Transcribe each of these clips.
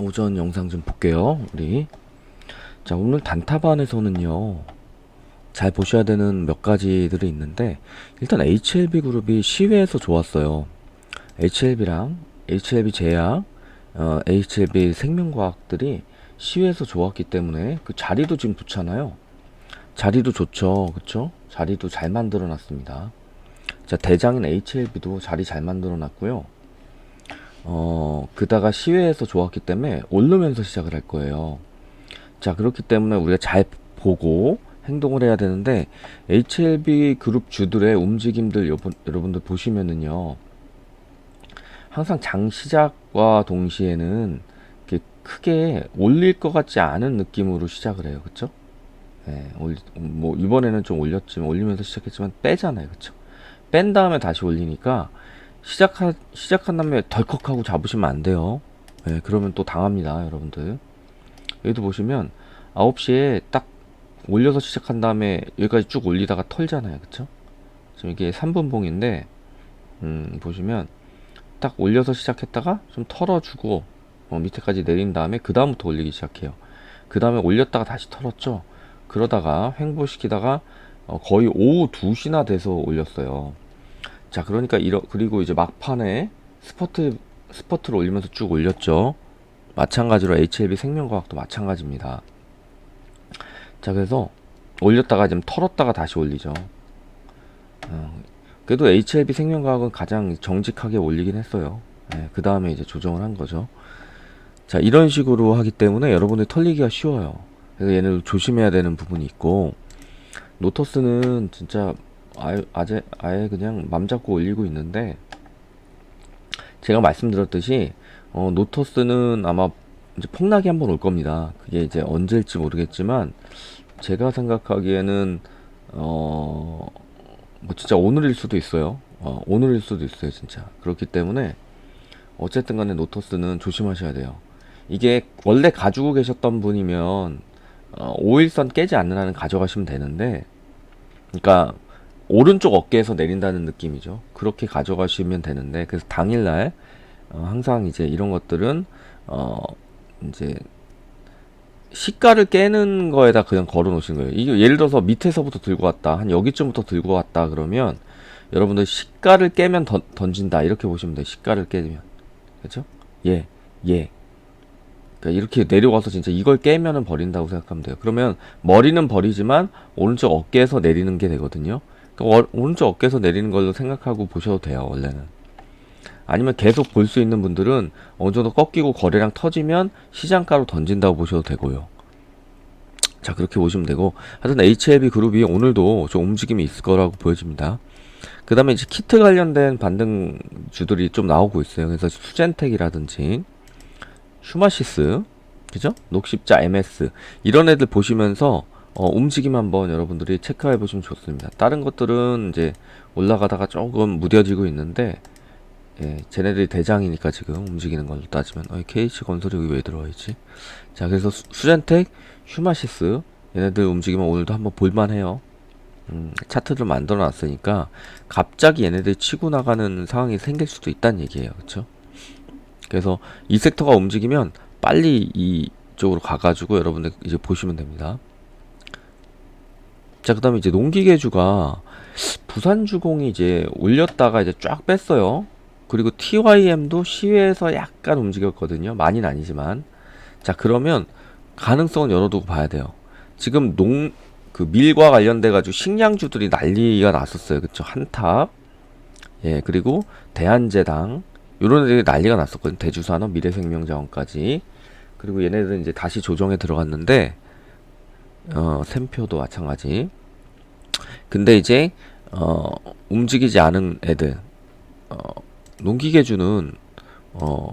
오전 영상 좀 볼게요. 우리 자 오늘 단타반에서는요 잘 보셔야 되는 몇 가지들이 있는데 일단 HLB 그룹이 시외에서 좋았어요. HLB랑 HLB 제약, 어, HLB 생명과학들이 시외에서 좋았기 때문에 그 자리도 지금 좋잖아요. 자리도 좋죠, 그쵸? 자리도 잘 만들어 놨습니다. 자 대장인 HLB도 자리 잘 만들어 놨고요. 어, 그다가 시외에서 좋았기 때문에 오르면서 시작을 할 거예요. 자, 그렇기 때문에 우리가 잘 보고 행동을 해야 되는데 HLB 그룹 주들의 움직임들 여러분, 여러분들 보시면은요. 항상 장 시작과 동시에는 이렇게 크게 올릴 것 같지 않은 느낌으로 시작을 해요. 그쵸? 예, 올, 뭐, 이번에는 좀 올렸지만, 올리면서 시작했지만 빼잖아요. 그쵸? 뺀 다음에 다시 올리니까 시작하, 시작한 다음에 덜컥 하고 잡으시면 안 돼요. 예, 그러면 또 당합니다, 여러분들. 여기도 보시면 9시에 딱 올려서 시작한 다음에 여기까지 쭉 올리다가 털잖아요. 그쵸? 지금 이게 3분 봉인데, 음, 보시면 딱 올려서 시작했다가 좀 털어주고, 어, 밑에까지 내린 다음에 그 다음부터 올리기 시작해요. 그 다음에 올렸다가 다시 털었죠? 그러다가 횡보시키다가 어, 거의 오후 2시나 돼서 올렸어요. 자, 그러니까 이러 그리고 이제 막판에 스퍼트 스퍼트를 올리면서 쭉 올렸죠. 마찬가지로 HLB 생명과학도 마찬가지입니다. 자, 그래서 올렸다가 좀 털었다가 다시 올리죠. 어, 그래도 HLB 생명과학은 가장 정직하게 올리긴 했어요. 그 다음에 이제 조정을 한 거죠. 자, 이런 식으로 하기 때문에 여러분들 털리기가 쉬워요. 그래서 얘는 조심해야 되는 부분이 있고, 노터스는 진짜 아예, 아예 그냥 맘 잡고 올리고 있는데 제가 말씀드렸듯이 어, 노터스는 아마 이제 폭락이 한번 올 겁니다. 그게 이제 언제일지 모르겠지만 제가 생각하기에는 어, 뭐 진짜 오늘일 수도 있어요. 어, 오늘일 수도 있어요, 진짜. 그렇기 때문에 어쨌든 간에 노터스는 조심하셔야 돼요. 이게 원래 가지고 계셨던 분이면 어, 5일선 깨지 않는 한은 가져가시면 되는데 그러니까 오른쪽 어깨에서 내린다는 느낌이죠. 그렇게 가져가시면 되는데 그래서 당일날 어, 항상 이제 이런 것들은 어 이제 시가를 깨는 거에다 그냥 걸어 놓으시는 거예요. 이게 예를 들어서 밑에서부터 들고 왔다. 한 여기쯤부터 들고 왔다 그러면 여러분들 시가를 깨면 던, 던진다. 이렇게 보시면 돼요. 시가를 깨면. 그렇죠? 예. 예. 그러니까 이렇게 내려가서 진짜 이걸 깨면은 버린다고 생각하면 돼요. 그러면 머리는 버리지만 오른쪽 어깨에서 내리는 게 되거든요. 그러니까 월- 오른쪽 어깨에서 내리는 걸로 생각하고 보셔도 돼요. 원래는. 아니면 계속 볼 수 있는 분들은 어느 정도 꺾이고 거래량 터지면 시장가로 던진다고 보셔도 되고요. 자 그렇게 보시면 되고 하여튼 HLB 그룹이 오늘도 좀 움직임이 있을 거라고 보여집니다. 그 다음에 이제 키트 관련된 반등주들이 좀 나오고 있어요. 그래서 수젠텍이라든지 슈마시스, 그죠? 녹십자 MS 이런 애들 보시면서 어, 움직임 한번 여러분들이 체크해 보시면 좋습니다. 다른 것들은 이제 올라가다가 조금 무뎌지고 있는데 예, 쟤네들이 대장이니까 지금 움직이는 걸로 따지면 어, KH 건설이 여기 왜 들어와 있지? 자, 그래서 수, 수젠텍, 슈마시스 얘네들 움직이면 오늘도 한번 볼만해요. 음, 차트를 만들어 놨으니까 갑자기 얘네들이 치고 나가는 상황이 생길 수도 있다는 얘기예요. 그렇죠? 그래서 이 섹터가 움직이면 빨리 이쪽으로 가가지고 여러분들 이제 보시면 됩니다. 자, 그 다음에 이제 농기계주가 부산주공이 이제 올렸다가 이제 쫙 뺐어요. 그리고 TYM도 시외에서 약간 움직였거든요. 많이는 아니지만. 자, 그러면 가능성은 열어두고 봐야 돼요. 지금 농, 그 밀과 관련돼가지고 식량주들이 난리가 났었어요. 그쵸? 한탑. 예, 그리고 대한제당. 요런 애들이 난리가 났었거든요. 대주산업, 미래생명자원까지. 그리고 얘네들은 이제 다시 조정에 들어갔는데, 어, 샘표도 마찬가지. 근데 이제, 어, 움직이지 않은 애들, 어, 농기계주는, 어,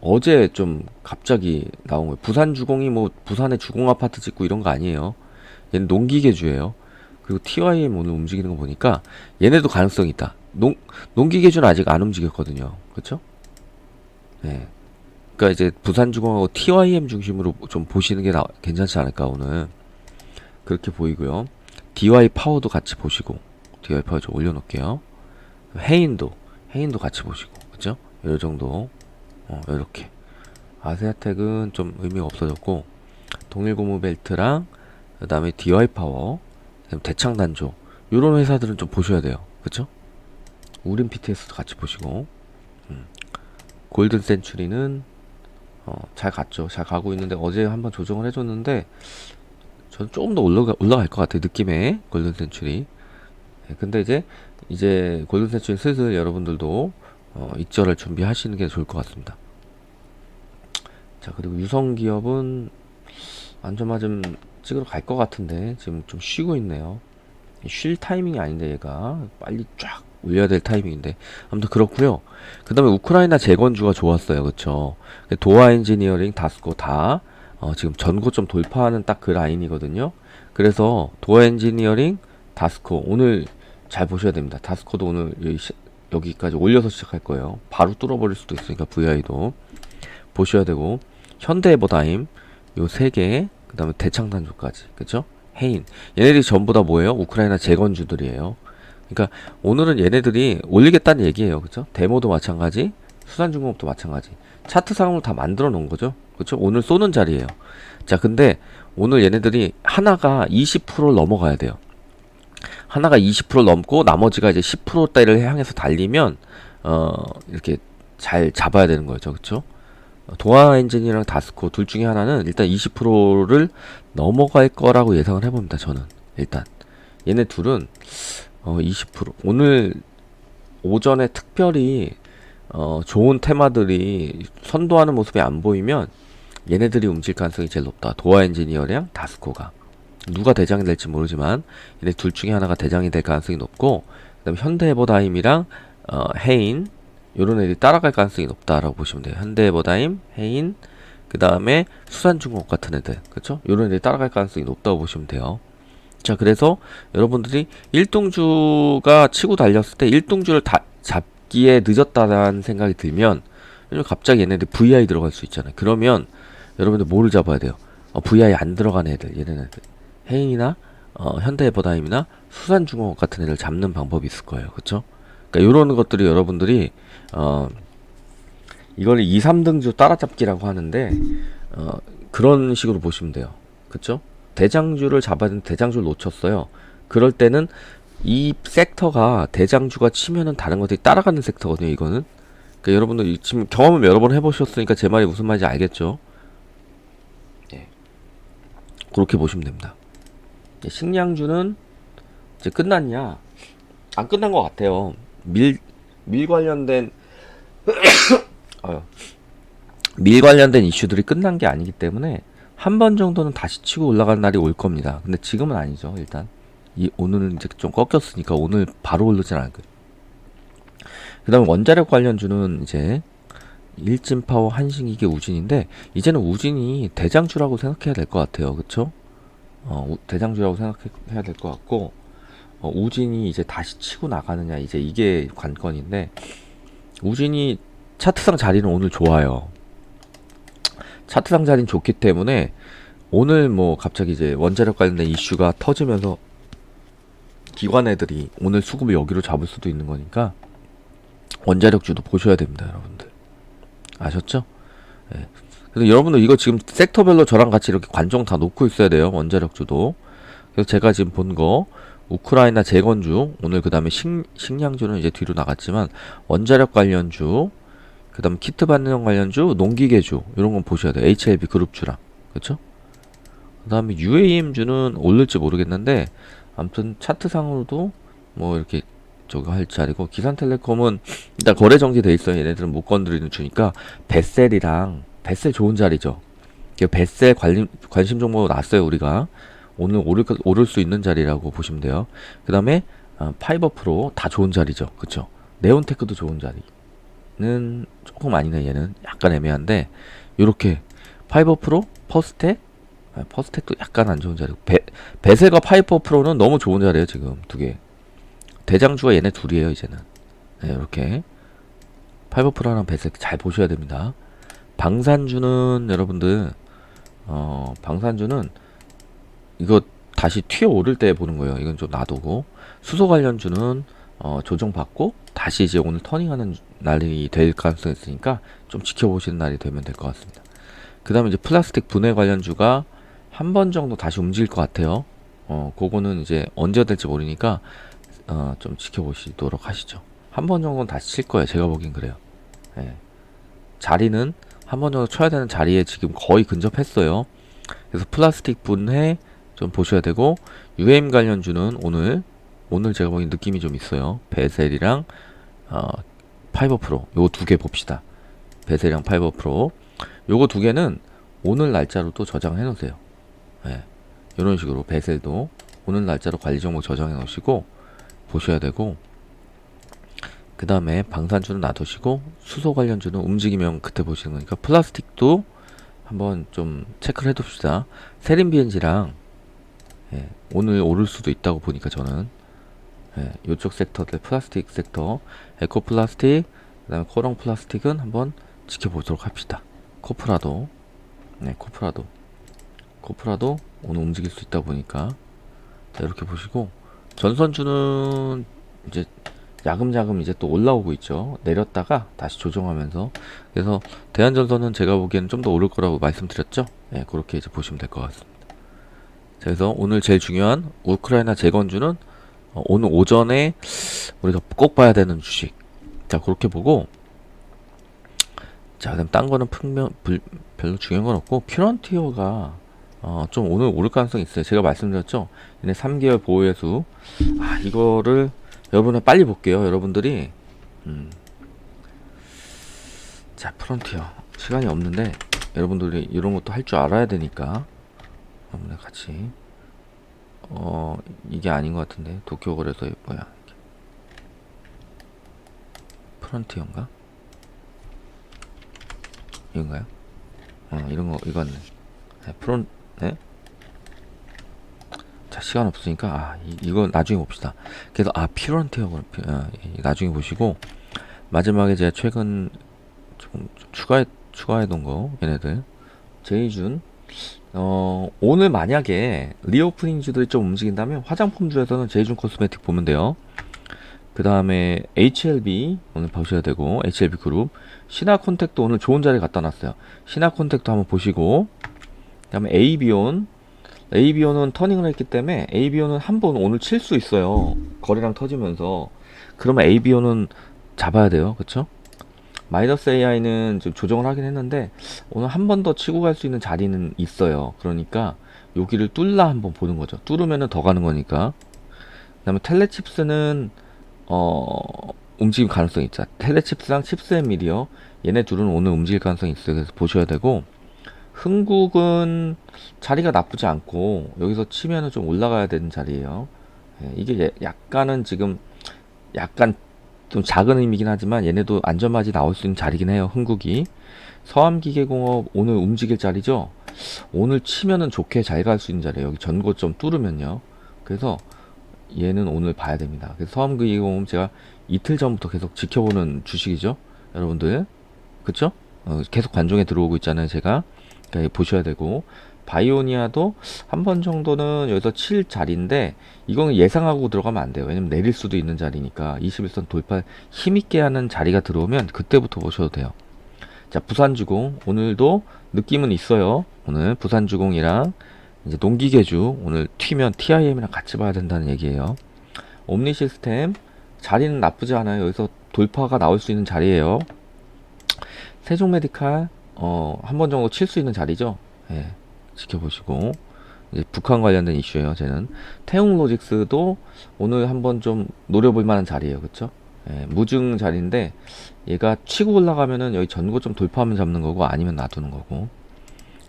어제 좀 갑자기 나온 거예요. 부산 주공이 뭐, 부산에 주공 아파트 짓고 이런 거 아니에요. 얘는 농기계주예요. 그리고 TYM 오늘 움직이는 거 보니까 얘네도 가능성이 있다. 농, 농기계주는 아직 안 움직였거든요. 그쵸? 네. 그러니까 이제 부산 주공하고 TYM 중심으로 좀 보시는 게 나, 괜찮지 않을까 오늘 그렇게 보이고요. DY 파워도 같이 보시고 DY 파워 좀 올려놓을게요. 해인도 해인도 같이 보시고 그죠? 이 정도 어, 이렇게 아세아텍은 좀 의미가 없어졌고 동일고무 벨트랑 그 다음에 DI 파워, 그다음에 대창 단조 이런 회사들은 좀 보셔야 돼요. 그쵸? 우린 PTS도 같이 보시고 음. 골든 센츄리는 어, 잘 갔죠. 잘 가고 있는데 어제 한번 조정을 해줬는데 저는 조금 더 올라가, 올라갈 것 같아요. 느낌에 골든 센츄리. 예, 근데 이제 이제 골든 센츄리 슬슬 여러분들도 어, 입절할 준비하시는 게 좋을 것 같습니다. 자 그리고 유성 기업은 안전마 좀 찍으러 갈 것 같은데 지금 좀 쉬고 있네요. 쉴 타이밍이 아닌데 얘가 빨리 쫙 올려야 될 타이밍인데 아무튼 그렇고요. 그 다음에 우크라이나 재건주가 좋았어요. 그쵸? 도화 엔지니어링, 다스코 다 어, 지금 전고점 돌파하는 딱 그 라인이거든요. 그래서 도화 엔지니어링, 다스코 오늘 잘 보셔야 됩니다. 다스코도 오늘 여기 시- 여기 까지 올려서 시작할 거예요. 바로 뚫어버릴 수도 있으니까 VI도 보셔야 되고 현대에버다임 요 세 개, 그 다음에 대창단조까지 그쵸? 해인 얘네들이 전부 다 뭐예요? 우크라이나 재건주들이에요. 그러니까 오늘은 얘네들이 올리겠다는 얘기예요. 그쵸? 데모도 마찬가지, 수산중공업도 마찬가지. 차트상으로 다 만들어 놓은 거죠. 그쵸? 오늘 쏘는 자리예요. 자, 근데 오늘 얘네들이 하나가 20%를 넘어가야 돼요. 하나가 20% 넘고 나머지가 이제 10%대를 향해서 달리면 어 이렇게 잘 잡아야 되는 거죠. 그쵸? 도화 엔진이랑 다스코 둘 중에 하나는 일단 20%를 넘어갈 거라고 예상을 해 봅니다. 저는 일단 얘네 둘은 어, 20% 오늘 오전에 특별히 어, 좋은 테마들이 선도하는 모습이 안 보이면 얘네들이 움직일 가능성이 제일 높다. 도화 엔지니어랑 다스코가 누가 대장이 될지 모르지만 얘네 둘 중에 하나가 대장이 될 가능성이 높고 그다음에 현대에버다임이랑 어, 해인 요런 애들이 따라갈 가능성이 높다라고 보시면 돼요. 현대에버다임, 해인, 그 다음에 수산중공업 같은 애들, 그쵸? 요런 애들이 따라갈 가능성이 높다고 보시면 돼요. 자, 그래서 여러분들이 1등주가 치고 달렸을 때 1등주를 다 잡기에 늦었다는 생각이 들면 갑자기 얘네들 VI 들어갈 수 있잖아요. 그러면 여러분들 뭐를 잡아야 돼요? 어, VI 안 들어간 애들, 얘네들. 해인이나 어, 현대에버다임이나 수산중공업 같은 애들 잡는 방법이 있을 거예요. 그쵸? 그러니까 요런 것들이 여러분들이 어 이걸 2, 3등주 따라잡기라고 하는데 어 그런 식으로 보시면 돼요. 그쵸? 대장주를 잡아야 되는 대장주를 놓쳤어요. 그럴 때는 이 섹터가 대장주가 치면은 다른 것들이 따라가는 섹터거든요. 이거는. 그러니까 여러분들 이- 지금 경험을 여러 번 해보셨으니까 제 말이 무슨 말인지 알겠죠? 예. 그렇게 보시면 됩니다. 식량주는 이제 끝났냐? 안 끝난 것 같아요. 밀, 밀 관련된, 어휴. 밀 관련된 이슈들이 끝난 게 아니기 때문에 한 번 정도는 다시 치고 올라가는 날이 올 겁니다. 근데 지금은 아니죠, 일단. 이, 오늘은 이제 좀 꺾였으니까 오늘 바로 오르진 않을 거예요. 그 다음에 원자력 관련주는 이제 일진파워, 한신기계, 우진인데 이제는 우진이 대장주라고 생각해야 될 것 같아요. 그쵸? 어, 우- 대장주라고 생각해야 될 것 같고 어, 우진이 이제 다시 치고 나가느냐 이제 이게 관건인데 우진이 차트상 자리는 오늘 좋아요. 차트상 자리는 좋기 때문에 오늘 뭐 갑자기 이제 원자력 관련된 이슈가 터지면서 기관 애들이 오늘 수급을 여기로 잡을 수도 있는 거니까 원자력주도 보셔야 됩니다, 여러분들. 아셨죠? 예. 그래서 여러분들 이거 지금 섹터별로 저랑 같이 이렇게 관종 다 놓고 있어야 돼요, 원자력주도. 그래서 제가 지금 본 거 우크라이나 재건주 오늘 그 다음에 식량주는 이제 뒤로 나갔지만 원자력 관련주 그 다음 키트 반응 관련주 농기계주 이런 건 보셔야 돼요 HLB 그룹주랑 그쵸 그 다음에 UAM주는 오를지 모르겠는데 아무튼 차트상으로도 뭐 이렇게 저거 할 자리고 기산텔레콤은 일단 거래 정지돼 있어요 얘네들은 못 건드리는 주니까 베셀이랑 베셀 좋은 자리죠 그 베셀 관심, 관심 종목 났어요 우리가 오늘 오를, 거- 오를 수 있는 자리라고 보시면 돼요. 그 다음에 어, 파이버 프로 다 좋은 자리죠. 그쵸? 네온테크도 좋은 자리는 조금 아니네 얘는 약간 애매한데 요렇게 파이버 프로, 퍼스텍 아, 퍼스텍도 약간 안 좋은 자리고 베, 베셀과 파이버 프로는 너무 좋은 자리예요 지금 두 개. 대장주가 얘네 둘이에요 이제는. 네, 이렇게 파이버 프로랑 베셀 잘 보셔야 됩니다. 방산주는 여러분들 어 방산주는 이거 다시 튀어 오를 때 보는 거예요. 이건 좀 놔두고 수소 관련주는 어, 조정받고 다시 이제 오늘 터닝하는 날이 될 가능성이 있으니까 좀 지켜보시는 날이 되면 될 것 같습니다. 그 다음에 이제 플라스틱 분해 관련주가 한 번 정도 다시 움직일 것 같아요. 어, 그거는 이제 언제 될지 모르니까 어, 좀 지켜보시도록 하시죠. 한 번 정도는 다시 칠 거예요. 제가 보기엔 그래요. 예. 자리는 한 번 정도 쳐야 되는 자리에 지금 거의 근접했어요. 그래서 플라스틱 분해 좀 보셔야 되고 UM 관련주는 오늘 오늘 제가 보기엔 느낌이 좀 있어요. 베셀이랑 어, 파이버 프로 요거 두 개 봅시다. 베셀이랑 파이버 프로 요거 두 개는 오늘 날짜로 또 저장해 놓으세요. 예. 이런 식으로 베셀도 오늘 날짜로 관리 종목 저장해 놓으시고 보셔야 되고 그 다음에 방산주는 놔두시고 수소 관련주는 움직이면 그때 보시는 거니까 플라스틱도 한번 좀 체크를 해둡시다. 세린 BNG랑 예, 오늘 오를 수도 있다고 보니까 저는 예, 이쪽 섹터들 플라스틱 섹터 에코 플라스틱 그 다음에 코롱 플라스틱은 한번 지켜보도록 합시다. 코프라도 네 코프라도 코프라도 오늘 움직일 수 있다 보니까 자, 이렇게 보시고 전선주는 이제 야금야금 이제 또 올라오고 있죠. 내렸다가 다시 조정하면서 그래서 대한전선은 제가 보기에는 좀 더 오를 거라고 말씀드렸죠. 예, 그렇게 이제 보시면 될 것 같습니다. 자, 그래서 오늘 제일 중요한 우크라이나 재건주는 어, 오늘 오전에 우리가 꼭 봐야 되는 주식. 자, 그렇게 보고 자, 그다음 딴 거는 불, 별로 중요한 건 없고 퓨런티어가 어, 좀 오늘 오를 가능성이 있어요. 제가 말씀드렸죠. 얘네 3개월 보호예수. 아, 이거를 여러분은 빨리 볼게요. 여러분들이 음. 자, 프론티어 시간이 없는데 여러분들이 이런 것도 할 줄 알아야 되니까 여러분들 같이 어 이게 아닌 것 같은데 도쿄 거래소 뭐야 프론티어인가 이건가요? 어 이런 거 이건 네, 프론 네? 자 시간 없으니까 아 이, 이거 나중에 봅시다. 그래서 아 피런티어 아, 예, 나중에 보시고 마지막에 제가 최근 좀 추가해 추가해 놓은 거 얘네들 제이준 어 오늘 만약에 리오프닝 주들이 좀 움직인다면 화장품 주에서는 제이준 코스메틱 보면 돼요. 그 다음에 HLB 오늘 보셔야 되고 HLB 그룹 신화 콘택도 오늘 좋은 자리 갖다 놨어요. 신화 콘택도 한번 보시고 그 다음에 AB온 ABO는 터닝을 했기 때문에 ABO는 한번 오늘 칠 수 있어요. 거래량 터지면서. 그러면 ABO는 잡아야 돼요. 그쵸? 마이너스 AI는 좀 조정을 하긴 했는데 오늘 한 번 더 치고 갈 수 있는 자리는 있어요. 그러니까 여기를 뚫라 한번 보는 거죠. 뚫으면은 더 가는 거니까. 그 다음에 텔레칩스는 어 움직임 가능성이 있죠. 텔레칩스랑 칩스 앤 미디어 얘네 둘은 오늘 움직일 가능성이 있어요. 그래서 보셔야 되고 흥국은 자리가 나쁘지 않고 여기서 치면은 좀 올라가야 되는 자리예요. 예, 이게 예- 약간은 지금 약간 좀 작은 의미긴 하지만 얘네도 안전맞이 나올 수 있는 자리긴 해요. 흥국이 서암기계공업 오늘 움직일 자리죠. 오늘 치면은 좋게 잘 갈 수 있는 자리예요. 여기 전고점 뚫으면요. 그래서 얘는 오늘 봐야 됩니다. 그래서 서암기계공업 제가 이틀 전부터 계속 지켜보는 주식이죠. 여러분들 그쵸? 어, 계속 관종에 들어오고 있잖아요. 제가 보셔야 되고 바이오니아도 한 번 정도는 여기서 칠 자리인데 이거는 예상하고 들어가면 안 돼요. 왜냐면 내릴 수도 있는 자리니까 21선 돌파 힘있게 하는 자리가 들어오면 그때부터 보셔도 돼요. 자 부산주공 오늘도 느낌은 있어요. 오늘 부산주공이랑 이제 농기계주 오늘 튀면 TIM이랑 같이 봐야 된다는 얘기예요. 옴니 시스템 자리는 나쁘지 않아요. 여기서 돌파가 나올 수 있는 자리예요. 세종 메디칼 어, 한 번 정도 칠 수 있는 자리죠. 예, 지켜보시고. 북한 관련된 이슈예요, 쟤는. 태웅 로직스도 오늘 한번 좀 노려볼 만한 자리예요, 그쵸? 예, 무증 자리인데, 얘가 치고 올라가면은 여기 전고 좀 돌파하면 잡는 거고, 아니면 놔두는 거고.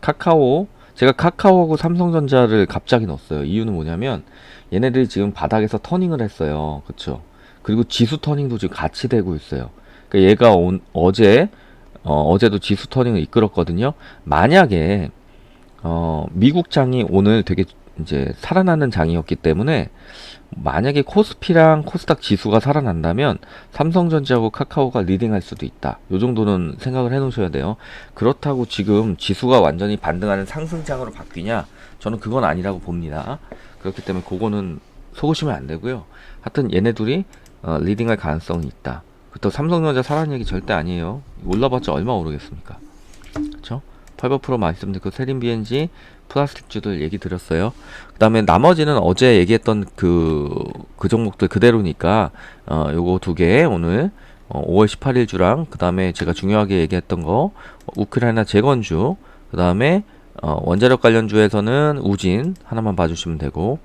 카카오, 제가 카카오하고 삼성전자를 갑자기 넣었어요. 이유는 뭐냐면, 얘네들이 지금 바닥에서 터닝을 했어요. 그쵸? 그리고 지수 터닝도 지금 같이 되고 있어요. 그러니까 얘가 온, 어제, 어, 어제도 지수 터닝을 이끌었거든요. 만약에 어, 미국 장이 오늘 되게 이제 살아나는 장이었기 때문에 만약에 코스피랑 코스닥 지수가 살아난다면 삼성전자하고 카카오가 리딩할 수도 있다. 요 정도는 생각을 해 놓으셔야 돼요. 그렇다고 지금 지수가 완전히 반등하는 상승장으로 바뀌냐? 저는 그건 아니라고 봅니다. 그렇기 때문에 그거는 속으시면 안 되고요. 하여튼 얘네 둘이 어, 리딩할 가능성이 있다. 그렇다고 삼성전자 사라는 얘기 절대 아니에요. 올라봤자 얼마 오르겠습니까? 그쵸? 8% 말씀드렸고 세린 BNG 플라스틱주들 얘기 드렸어요. 그다음에 나머지는 어제 얘기했던 그, 그 종목들 그대로니까 어, 요거 두 개 오늘 어, 5월 18일 주랑 그다음에 제가 중요하게 얘기했던 거 우크라이나 재건주 그다음에 어, 원자력 관련 주에서는 우진 하나만 봐주시면 되고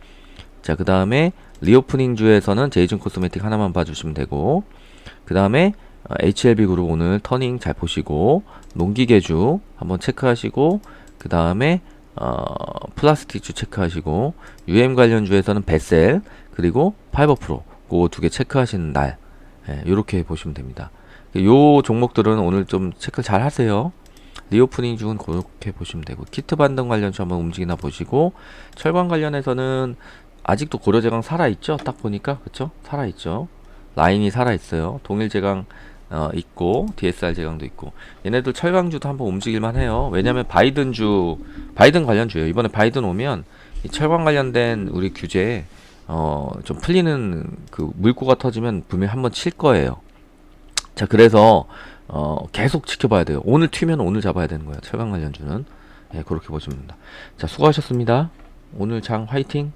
자 그 다음에 리오프닝 주에서는 제이준 코스메틱 하나만 봐주시면 되고 그 다음에 어, HLB 그룹 오늘 터닝 잘 보시고 농기계주 한번 체크하시고 그 다음에 어, 플라스틱주 체크하시고 UM 관련주에서는 베셀 그리고 파이버 프로 그 두 개 체크하시는 날 예, 요렇게 보시면 됩니다. 요 종목들은 오늘 좀 체크 잘 하세요. 리오프닝 중은 그렇게 보시면 되고 키트 반등 관련주 한번 움직이나 보시고 철강 관련해서는 아직도 고려제강 살아 있죠? 딱 보니까 그쵸? 살아 있죠. 라인이 살아 있어요. 동일 제강 어, 있고 DSR 제강도 있고 얘네들 철강주도 한번 움직일만 해요. 왜냐면 바이든 주 바이든 관련 주예요. 이번에 바이든 오면 이 철강 관련된 우리 규제 어, 좀 풀리는 그 물고가 터지면 분명히 한번 칠 거예요. 자, 그래서 어, 계속 지켜봐야 돼요. 오늘 튀면 오늘 잡아야 되는 거예요. 철강 관련주는 예, 그렇게 보시면 됩니다. 자, 수고하셨습니다. 오늘 장 화이팅.